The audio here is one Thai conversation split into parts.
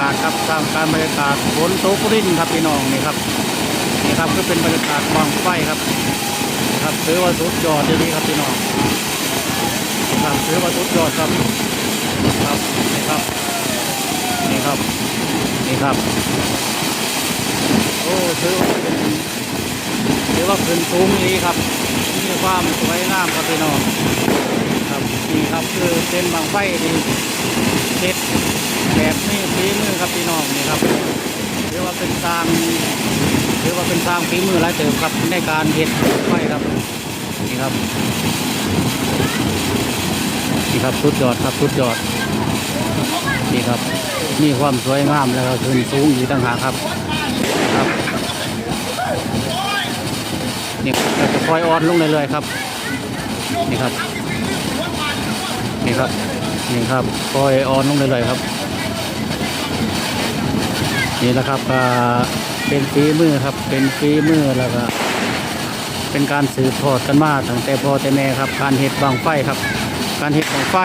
ากาศครับท่ามกลางบรรยากาศฝนตกรินครับพี่น้องนี่ครับนี่ครับก็เป็นบรรยากาศบังไฟครับครับถือว่าสุดยอดเลยครับพี่น้องครับถือว่าสุดยอดครับครับนี่ครับนี่ครับนี่ครับโอ้ถือว่าเป็นถือว่าขึ้นสูงนี้ครับมีความสวยงามครับพี่น้องครับนี่ครับคือเป็นบางไฟที่เด็ด แบบนี้ฝีมือครับพี่น้องนี่ครับหรือว่าเป็นสร้างหรือว่าเป็นสร้างฝีมือหลายเติมครับในการเห็ดไฟครับนี่ครับนี่ครับสุดยอดครับสุดยอดนี่ครับมีความสวยงามแล้วก็ขึ้นสูงอยู่ต่างหากครับครับนี่ก็จะคอยอ่อนลงเรื่อยๆครับ นี่ครับ นี่ครับนี่ครับคอยออนลงเรื่อยๆครับ นี่แหละครับเป็นฝีมือครับ เป็นฝีมือแล้วก็เป็นการสืบทอดกันมาตั้งแต่พ่อแต่แม่ครับ การเห็ดบางไฟครับ การเห็ดบางไฟ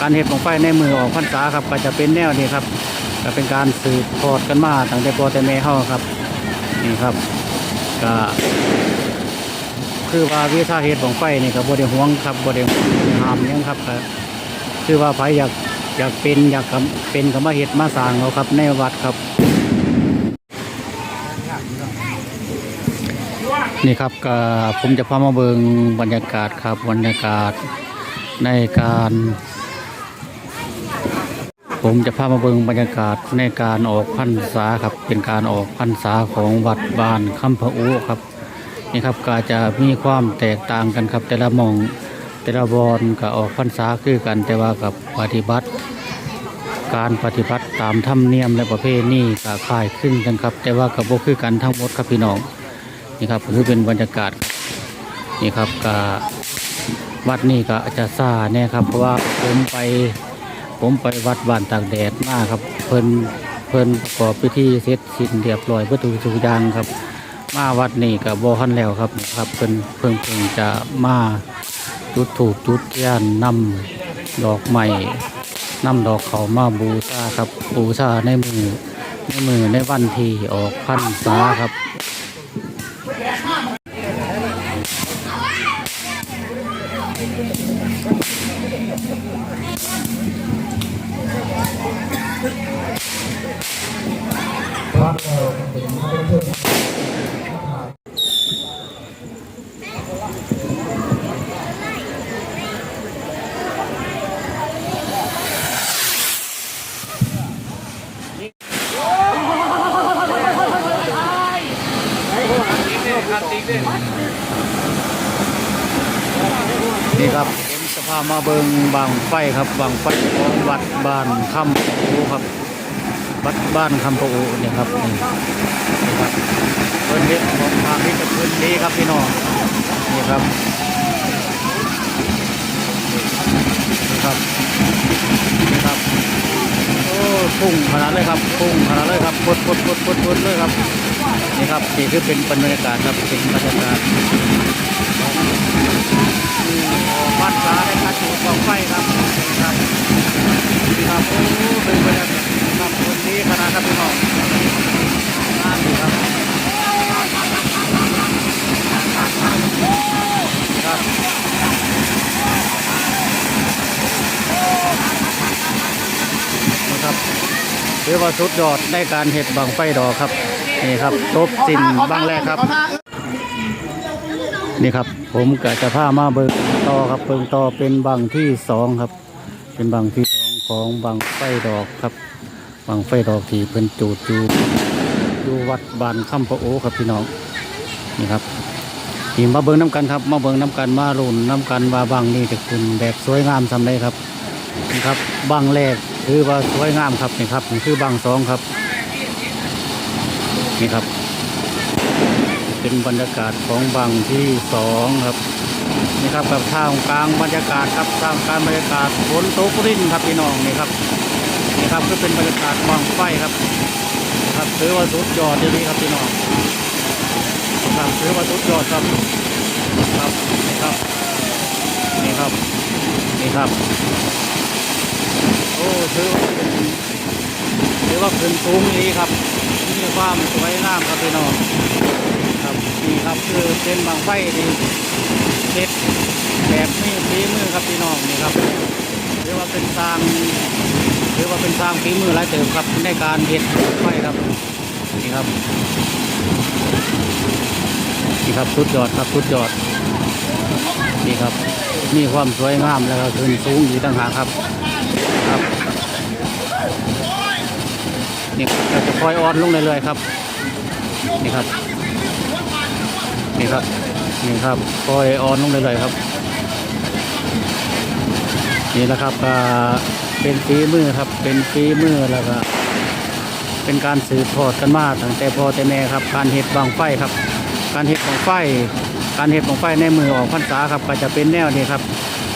การเห็ดบางไฟในมือออกพรรษาครับ ก็จะเป็นแนวนี้ครับก็เป็นการสืบทอดกันมาตั้งแต่พ่อแต่แม่เฮาครับนี่ครับก็คือว่าวิชาเห็ดบางไฟนี่ก็บ่ได้ห่วงครับบ่ได้ห้ามยังครับคือว่าไผอยาก อยากเป็นอยากเป็นก็มาเห็ดมาสร้างเอาครับในวัดครับ นี่ครับก็ผมจะพามาเบิงบรรยากาศครับบรรยากาศในการ ผมจะพามาเบิงบรรยากาศในการออกพรรษาครับ เป็นการออกพรรษาของวัดบ้านคำพะอุครับนี่ครับก็จะมีความแตกต่างกันครับ แต่ละมอง แต่ละบอนก็ออกพรรษาคือกันแต่ว่ากับปฏิบัติ การปฏิบัติตามธรรมเนียมและประเพณีก็คล้ายคลึงกันครับ แต่ว่ากับโบคือกันทั้งหมดครับพี่น้องนี่ครับคือเป็นบรรยากาศนี่ครับก็วัดนี่ก็จะซาแน่ครับเพราะว่าผมไปผมไปวัดบ้านตากแดดมากครับ เพิ่นเพิ่นประกอบพิธีเสร็จสิ้นเรียบร้อยวัตถุกยางครับ มาวัดนี่กับโบอคันแล้วครับครับเพิ่นเพิ่งเพิ่งจะมา จุดถูกจุดเทียนนำดอกไม้นำดอกเขามาบูชาครับ บูชาในมือในมือในวันที่ออกพรรษาครับ นี่ครับผมจะพามาเบิงบางไฟครับบางไฟของวัดบ้านคำปูครับ วัดบ้านคำปูนี่ยครับนี่ครับเพิ่นเด็ดของทางนี้จะพื้นนี้ครับพี่น้องนี่ครับนี่ครับนี่ครับโอ้พุ่งขนาดเลยครับพุ่งขนาดเลยครับพดพดพดพดพดเลยครับนี่ครับนี่คือเป็นบรรยากาศครับเป็นบรรยากาศ พันษาในการจุดกองไฟครับครับครับโอ้เป็นบรรยากาศครับวันนี้ขนาดครับพี่น้องน่าดีครับครับนะครับเรียกว่าสุดยอดในการเห็ดบังไฟดอกครับนี่ครับจบสินบ้างแรกครับ นี่ครับ ผมก็จะพามาเบิงต่อครับเบิงต่อเป็นบังที่สองครับ เป็นบังที่สองของบังไฟดอกครับบังไฟดอกที่เป็นจูดอยู่อยู่วัดบานคำพระโอครับพี่น้องนี่ครับทีมาเบิงน้ำกันครับ มาเบิงน้ำกันมาลุ่นน้ำกันว่าบังนี่จะคุณแบบสวยงามทำได้ครับนี่ครับบังแรกคือว่าสวยงามครับนี่ครับนี่คือบังสองครับนี่ครับ เป็นบรรยากาศของบังที่สองครับนี่ครับกับท่ามกลางบรรยากาศครับท่ามกลางบรรยากาศฝนตกรินครับพี่น้องนี่ครับนี่ครับก็เป็นบรรยากาศบังไฟครับ ครับถือว่าสุดยอดเลยครับพี่น้องครับถือว่าสุดยอดครับครับนี่ครับนี่ครับนี่ครับ โอ้ถือว่าเป็นหรือว่าขึ้นสูงนี้ครับมีความสวยงามครับพี่น้อง ครับนี่ครับคือเป็นบางไฟดีเฮ็ดแบบนี้ฝีมือครับพี่น้องนี่ครับหรือว่าเป็นสร้างหรือว่าเป็นสร้างฝีมือหลายเติมครับในการเฮ็ดไฟครับนี่ครับนี่ครับสุดยอดครับสุดยอดนี่ครับมีความสวยงามแล้วก็ขึ้นสูงอยู่ต่างหากครับครับนี่เราจะคอยออนลงเรื่อยๆครับนี่ครับ นี่ครับนี่ครับคอยออนลงเรื่อยๆครับ นี่แหละครับเป็นฝีมือครับ เป็นฝีมือแล้วก็เป็นการสืบทอดกันมาตั้งแต่พ่อแต่แม่ครับ การเห็ดบางไฟครับ การเห็ดบางไฟ การเห็ดบางไฟในมือออกพรรษาครับ ก็จะเป็นแนวนี้ครับ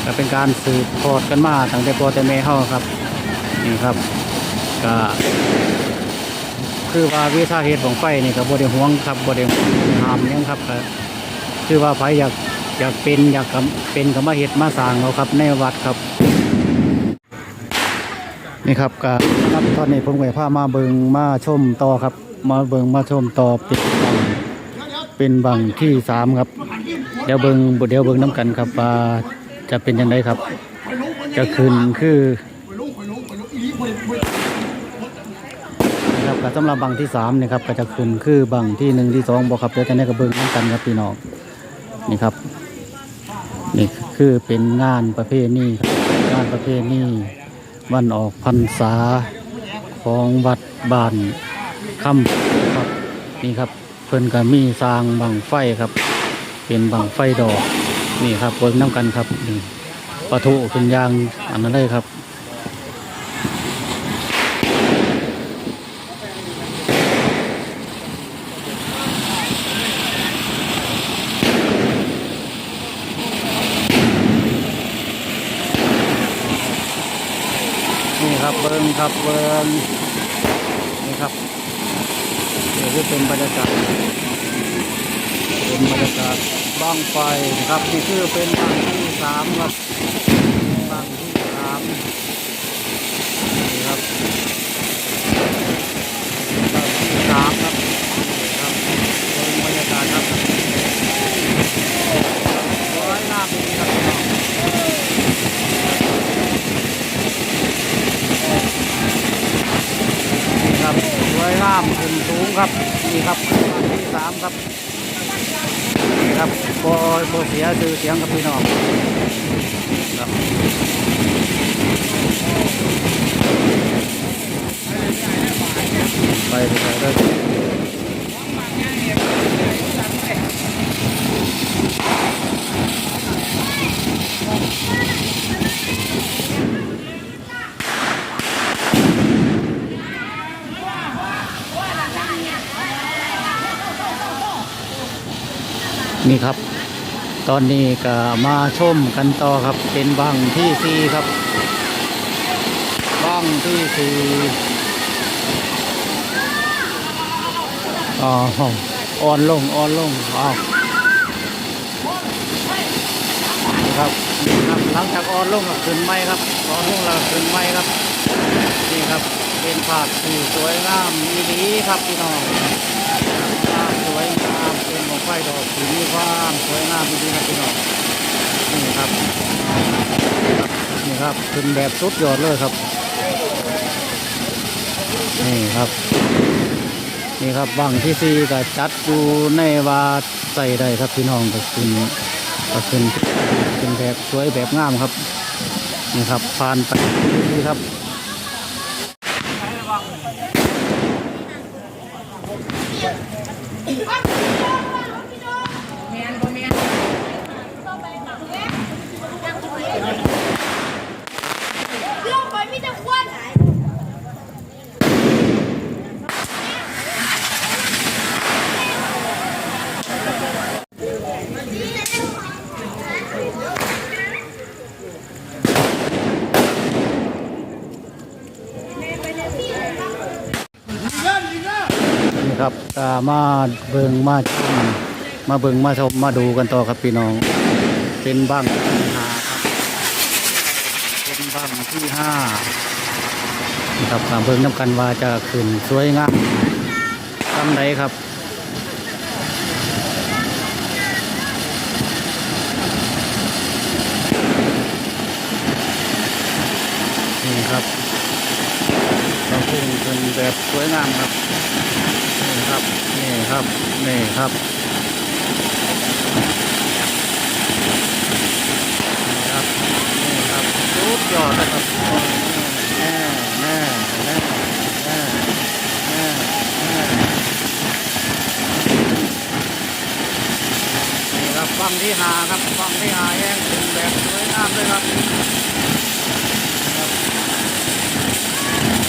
ก็เป็นการสืบทอดกันมาตั้งแต่พ่อแต่แม่เฮาครับ นี่ครับก็ คือว่าวิชาเหตุของไฟนี่ก็บ่ได้ห่วงครับบ่ได้ห้ามยังครับคือว่าไผอยากอยากเป็นอยากเป็นก็มาเฮ็ดมาสร้างเอาครับในวัดครับ นี่ครับก็ครับตอนนี้ผมก็จะพามาเบิงมาชมต่อครับ มาเบิงมาชมต่อเป็นบังเป็นบังที่สามครับ เดี๋ยวเบิงเดี๋ยวเบิงน้กันครับว่าจะเป็นยังไงครับจะขึ้นคือ นะครับก็ สำหรับบังที่สามนี่ครับก็จะขึ้นคือบังที่หนึ่งที่สองบอกครับเดี๋ยวจะได้กระเบื้องน้ำกันครับพี่น้องนี่ครับนี่คือเป็นงานประเภทนี้งานประเภทนี้วันออกพรรษาของวัดบ้านคำครับนี่ครับเพิ่นก็มีสร้างบังไฟครับ เป็นบังไฟดอกนี่ครับเบิ้งน้ำกันครับนี่ปะทุเป็นยางอันนั้นเลยครับ นี่ ครับเบิ้งครับเบิ้งนี่ครับนี่คือเป็นบรรยากาศเป็นบรรยากาศบ้างไฟนะครับนี่คือเป็นบ้างที่สามครับบ้างที่สามนี่ครับบ้างที่สามครับนี่ครับเบิ้งบรรยากาศครับสวยงามดีครับพี่น้อง นี่ครับสวยงามขึ้นสูง ครับนี่ครับที่สามครับนี่ครับโบโบเสียคือเสียงครับพี่น้องครับไปไปได้ ครับ ตอนนี้ก็มาชมกันต่อครับ เป็นบังที่สี่ครับ บังที่สี่อ๋ออ่อนลงอ่อนลงอ้าวนะครับนะครับหลังจากอ่อนลงก็ขึ้นไม้ครับอ่อนลงแล้วขึ้นไม้ครับ นี่ครับเป็นภาพที่สวยงามมีดีครับพี่น้อง เป็นของไฟดอกสีมีความสวยงามดีครับพี่น้องนี่ครับนี่ครับเป็นแบบสุดยอดเลยครับ นี่ครับ นี่ครับบังที่สี่ก็จัดอยู่ในวาใส่ได้ครับพี่น้องก็ขึ้นก็ขึ้นเป็นแบบสวยแบบงามครับ นี่ครับผ่านไปนี่ครับ ลงไปมีแต่ควัน นี่ครับก็ มาเบิงมาชมมาเบิงมาชมมาดูกันต่อครับพี่น้อง เป็นบ้างที่ห้าครับเป็นบ้างที่ห้านะครับตามเบิ่งน้ำกันว่าจะขึ้นสวยงามทำใดครับนี่ครับเราพุ่งขึ้นแบบสวยงามครับนี่ครับ ครับ นี่ครับนี่ครับนี่ครับสุดยอดนะครับแน่แน่แน่แน่แน่แน่นี่ครับฟังที่หาครับฟังที่หาแห้งขึ้นแบบสวยงามเลยครับ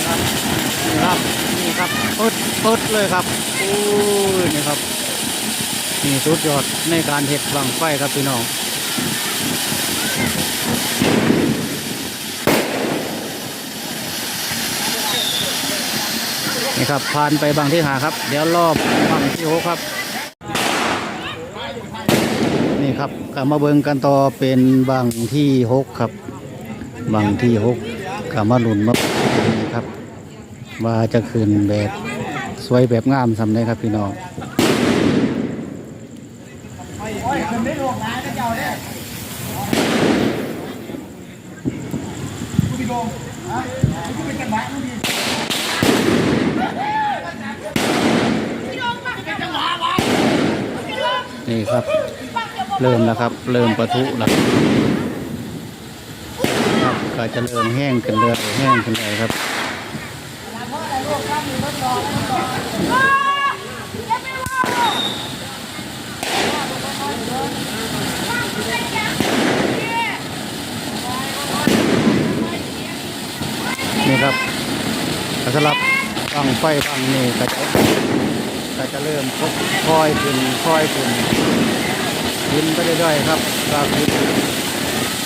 ครับ นี่ครับปึ๊ดปึ๊ดเลยครับโอ้ยนี่ครับนี่สุดยอดในการเห็ดบังไฟครับพี่น้องนี่ครับผ่านไปบางที่หาครับ เดี๋ยวรอบบางที่หกครับ นี่ครับกลับมาเบิงกันต่อเป็นบางที่หกครับบางที่หกกลับมาหลุนมานี่ครับ ว่าจะขึ้นแบบสวยแบบงามสำได้ครับพี่น้องนี่ครับ เริ่มแล้วครับ เริ่มประทุแล้วครับก็จะเริ่มแห้งกันเลยแห้งกันเลยครับ นี่ครับก็สำหรับฟังไฟฟังนี่ก็จะก็จะเริ่มค่อยขึ้นค่อยขึ้นขึ้นไปเรื่อยๆครับก็ขึ้น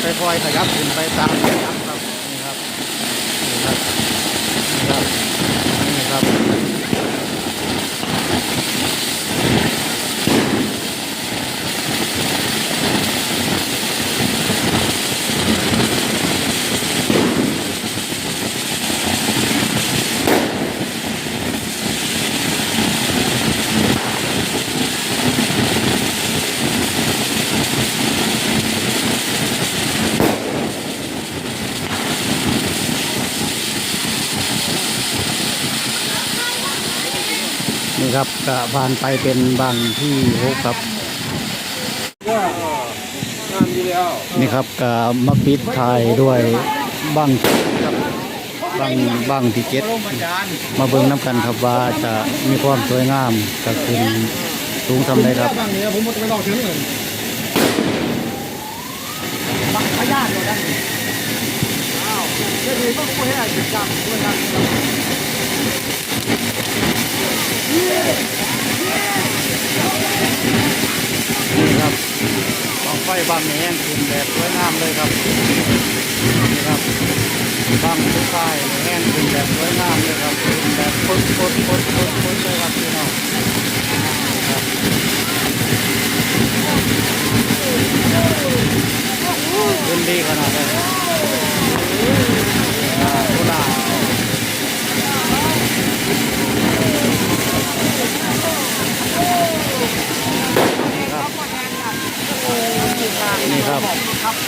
ค่อยๆขยับขึ้นไปตามขยับครับนี่ครับนี่ครับ นี่ครับนี่ครับ ครับก็ผ่านไปเป็นบางที่หกครับ นี่ครับก็มาปิดทายด้วยบังบบังบังที่เจ็ดมาเบิ่งน้ำกันครับว่าจะมีความสวยงามก็คือสูงทำได้ครับเดี๋ยวนี้ก็คุยให้กิจกรรมด้วยกัน นี่ครับบางไฟบางแหงขึ้นแบบสวยงามเลยครับนี่ครับบางทุกไฟแห้งขึ้นแบบสวยงามเลยครับขึ้นแบบพุดพุดพุดพุดพุดเลยครับพี่น้องครับขึ้นดีขนาดนั้อ่าทุลา นี่ครับ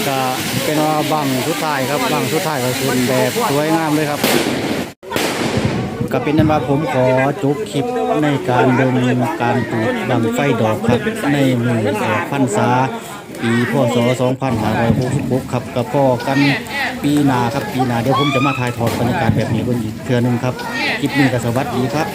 ก็เป็นว่าบังทุดท้ายครับบังทุดท้ายก็ขึ้นแบบสวยงามเลยครับ ก็เป็นนั้นว่าผมขอจบคลิปในการเดินการปลูกบังไฟดอกครับในมือพรรษาปีพศ2566ครับก็พอกันปีนาครับปีนาเดี๋ยวผมจะมาถ่ายทอดบรรยากาศแบบนี้เบิ่งอีกเทื่อนึงครับคลิปนี้ก็สวัสดีครับ